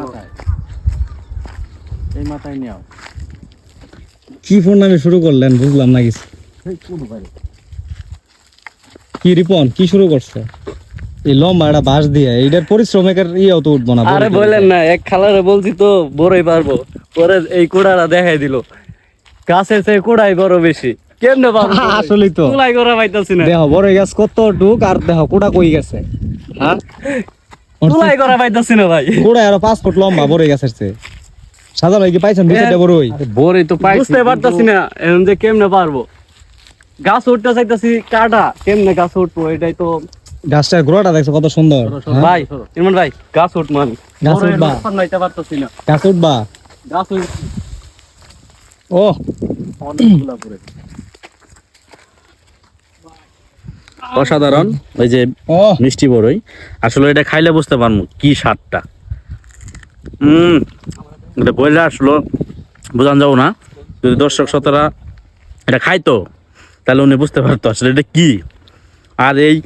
মাথায়। এই মাথায় নেও কি ফোন নামে শুরু করলেন? বুঝলাম না কিছু। কি রিপন কি শুরু করছে? এই লম্বা একটা বাঁশ দিয়ে। এইটার পরিশ্রমিকের ইয়েও তো উঠবো না আরে বললেন না এক খালারে বলছি তো বড়ই পারব। পরে এই কুড়াটা দেখাই দিল। গাছের চেয়ে কুড়াই বড় বেশি। কেমনে পারব আসলেই তো। কুলাই করা পাইতাছি না। দেহ বড় গাছ কত টুক আর দেহ কুড়া কই গেছে? হ্যাঁ? কুলাই করা পাইতাছি না ভাই। কুড়া আরও পাঁচ ফুট লম্বা বড় চেয়ে সাদা ভাই কি পাইছেন? দুইটা বড়ই বড়ই তো পাইছি বুঝতে পারতাছি না এখন যে কেমনে পারব। গাছ উঠতে চাইতাছি কাটা কেমনে গাছ উঠবো এটাই তো গাছটার গোড়াটা দেখছ কত সুন্দর? ভাই ইমন ভাই গাছ উঠমান গাছ উঠবা? পারতাছি না। গাছ উঠবা। গাছ উঠ ও। অনেকগুলা পড়ে। অসাধারণ। ওই যে মিষ্টি বড়ই আসলে এটা খাইলে বুঝতে পারব কি স্বাদটা। হম এটা বইলে আসলো বোঝান যাব না। যদি দর্শক শ্রোতারা এটা খাইতো তাহলে উনি বুঝতে পারতো আসলে এটা কি। আর এই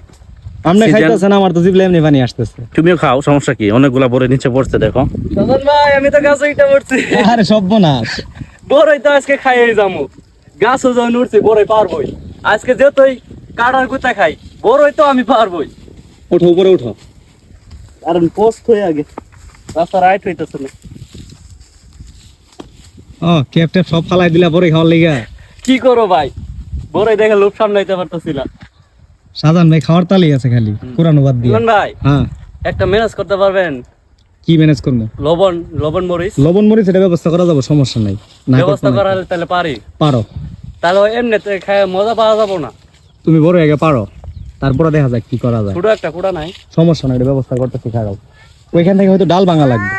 আপনি খাইতেছেন আমার তো জিবলে এমনি পানি আসতেছে। তুমিও খাও সমস্যা কি? অনেকগুলা বড়ই নিচে পড়ছে দেখো। সাধন ভাই আমি তো গাছ উঠতে পড়ছি আরে সর্বনাশ। বড়ই তো আজকে খাইয়ে যাব। গাছও যখন উঠছি বড়ই পারবই। আজকে যেতই কাটার কুতা খাই। বড়ই তো আমি পারবই। উঠো উপরে উঠো কারণ পোস্ট হয়ে আগে। রাস্তা রাইট হইতেছে না। ও ক্যাপ ট্যাপ সব ফালাই দিলা পরে খাওয়ার লিগা। কি করো ভাই? বড়ই দেখে লোভ সামলাইতে পারতেছি না সাজান ভাই খাওয়ার তালি আছে খালি। কোরআন বাদ দিয়ে। ভাই হ্যাঁ। একটা ম্যানেজ করতে পারবেন? কি ম্যানেজ করব? লবণ লবণ মরিচ? লবণ মরিচ এটা ব্যবস্থা করা যাবে সমস্যা নাই। ব্যবস্থা। করালে তাহলে পারি। পারো। তাহলে এমনিতে খায় মজা পাওয়া যাব না। তুমি বড় আগে পারো। তারপরে দেখা যাক কি করা যায়। ছোট একটা কুড়া নাই। সমস্যা নাই ব্যবস্থা করতে শিখাও ওইখান থেকে হয়তো ডাল ভাঙা লাগবে।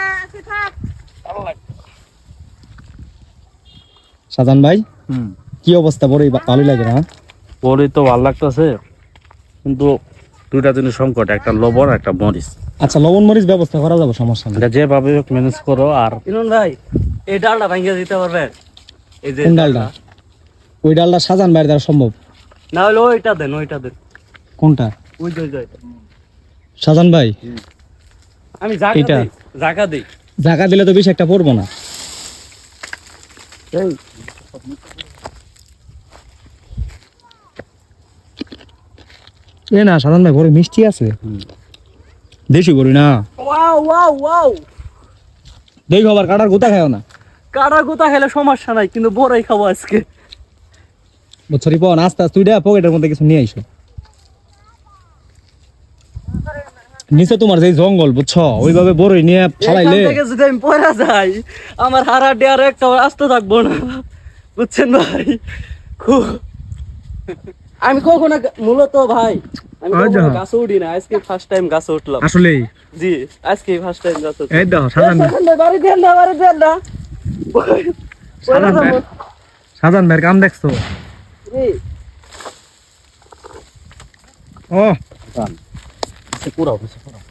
সাজান ভাই কি অবস্থা? বড় ভালোই লাগে না বড়ই তো ভালো লাগতেছে কিন্তু দুইটা জিনিস সংকট একটা লবণ একটা মরিচ। আচ্ছা লবণ মরিচ ব্যবস্থা করা যাবে সমস্যা নেই। এটা যেভাবে ম্যানেজ করো আর ইমন ভাই এই ডালটা ভাঙিয়ে দিতে পারবেন? এই যে ডালটা? ওই ডালটা সাজান বাইরে দেওয়া সম্ভব। না হলে ওইটা দেন ওইটা দেন। কোনটা? ওই যে ওইটা। সাজান ভাই? আমি জাকা এটা? দিই জাকা দিই। জায়গা দিলে তো বেশি একটা পড়ব না। এই। এ না সাজান ভাই বড় মিষ্টি আছে। দেশি গরু না। Wow wow wow. দেখো আবার কাটার গোতা খাও না। কাটা গুতা খেলে সমস্যা নাই কিন্তু বড়ই খাব আজকে। বছরই পর আস্তে আস্তে তুই পকেটের মধ্যে কিছু নিয়ে আইসো। নিচে তোমার যে জঙ্গল বুঝছ? ওইভাবে বড়ই নিয়ে ফালাইলে যদি আমি পড়া যাই আমার হারা ডেয়ার একটা আসতে থাকব না। বুঝছেন ভাই? খুব আমি কখনো মূলত ভাই আমি। কখনো গাছে উঠি না আজকে ফার্স্ট টাইম গাছে উঠলাম। আসলেই জি আজকে ফার্স্ট টাইম গাছে উঠলাম। এই দাও সাজান বাড়ি দেন না বাড়ি দেন না। সাজান ভাই সাজান ভাইয়ের কাম দেখছ জি। ও পুরাও বেশি পুরাও